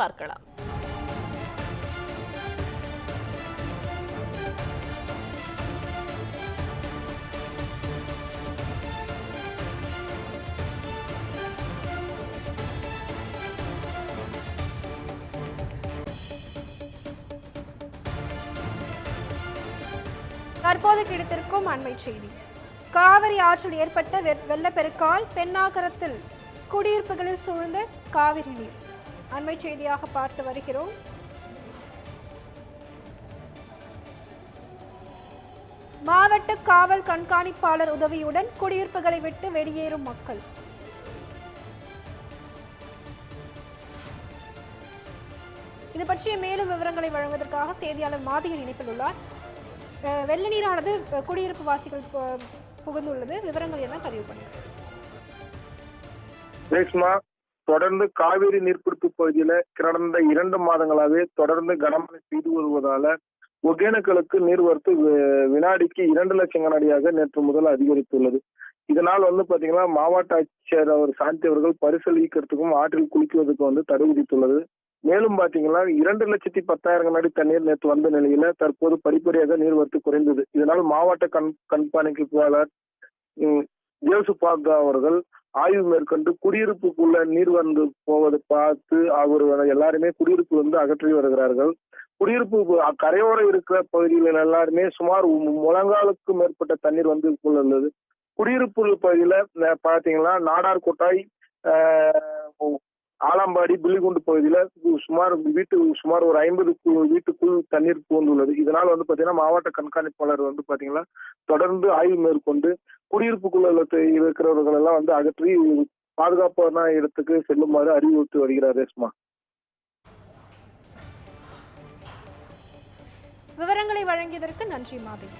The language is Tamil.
பார்க்கலாம். தற்போது கிடைத்திருக்கும் அண்மை செய்தி. காவிரி ஆற்றில் ஏற்பட்ட வெ- வெள்ளப்பெருக்கால் பெண்ணாகரத்தில் குடியிருப்புகளில் சூழ்ந்த காவிரி நீர். அண்மை செய்தியாக பார்த்து வருகிறோம். மாவட்ட காவல் கண்காணிப்பாளர் உதவியுடன் குடியிருப்புகளை விட்டு வெளியேறும் மக்கள். இது பற்றிய மேலும் விவரங்களை வழங்குவதற்காக செய்தியாளர் மாதியன் இணைப்பில் உள்ளார். வெள்ள நீரானது குடியிருப்பு வாசிகள் பு- புகுந்துள்ளது. விவரங்கள் எல்லாம் பதிவு பண்ணுங்க தொடர்ந்து காவிரி நீர்பிடிப்பு பகுதியில கடந்த இரண்டு மாதங்களாகவே தொடர்ந்து கனமழை பெய்து வருவதால ஒகேனக்கலுக்கு நீர்வரத்து வி- வினாடிக்கு இரண்டு லட்சம் கனடியாக நேற்று முதல் அதிகரித்துள்ளது. இதனால் வந்து பாத்தீங்கன்னா மாவட்ட ஆட்சியர் அவர் சாந்தி அவர்கள் பரிசீலிக்கிறதுக்கும் ஆற்றில் குளிக்குவதற்கு வந்து தடை விதித்துள்ளது. மேலும் பாத்தீங்கன்னா இரண்டு லட்சத்தி பத்தாயிரம் கனடி தண்ணீர் நேற்று வந்த நிலையில தற்போது படிப்படியாக நீர்வரத்து குறைந்தது. இதனால் மாவட்ட கண் கண்காணிப்பாளர் ம், ஜேசுபாக்கா அவர்கள் ஆய்வு மேற்கொண்டு குடியிருப்புக்குள்ள நீர் வந்து போவதை பார்த்து அவர் எல்லாருமே குடியிருப்பு வந்து அகற்றி வருகிறார்கள். குடியிருப்பு கரையோரம் இருக்கிற பகுதிகளில் எல்லாருமே சுமார் முழங்காலுக்கு மேற்பட்ட தண்ணீர் வந்து உள்ளது. குடியிருப்பு பகுதியில பாத்தீங்கன்னா நாடார் கொட்டாய் ஆலம்பாடி பில்லிகுண்டு பகுதியில சுமார் வீட்டு சுமார் ஒரு ஐம்பது வீட்டுக்குள் தண்ணீர் புகுந்துள்ளது. இதனால் வந்து பாத்தீங்கன்னா மாவட்ட கண்காணிப்பாளர் வந்து பாத்தீங்கன்னா தொடர்ந்து ஆய்வு மேற்கொண்டு குடியிருப்புக்குள்ள இருக்கிறவர்கள் எல்லாம் வந்து அகற்றி பாதுகாப்பான இடத்துக்கு செல்லுமாறு அறிவுறுத்தி வருகிறார் ரேஷ்மா. விவரங்களை வழங்கியதற்கு நன்றி மாதிரி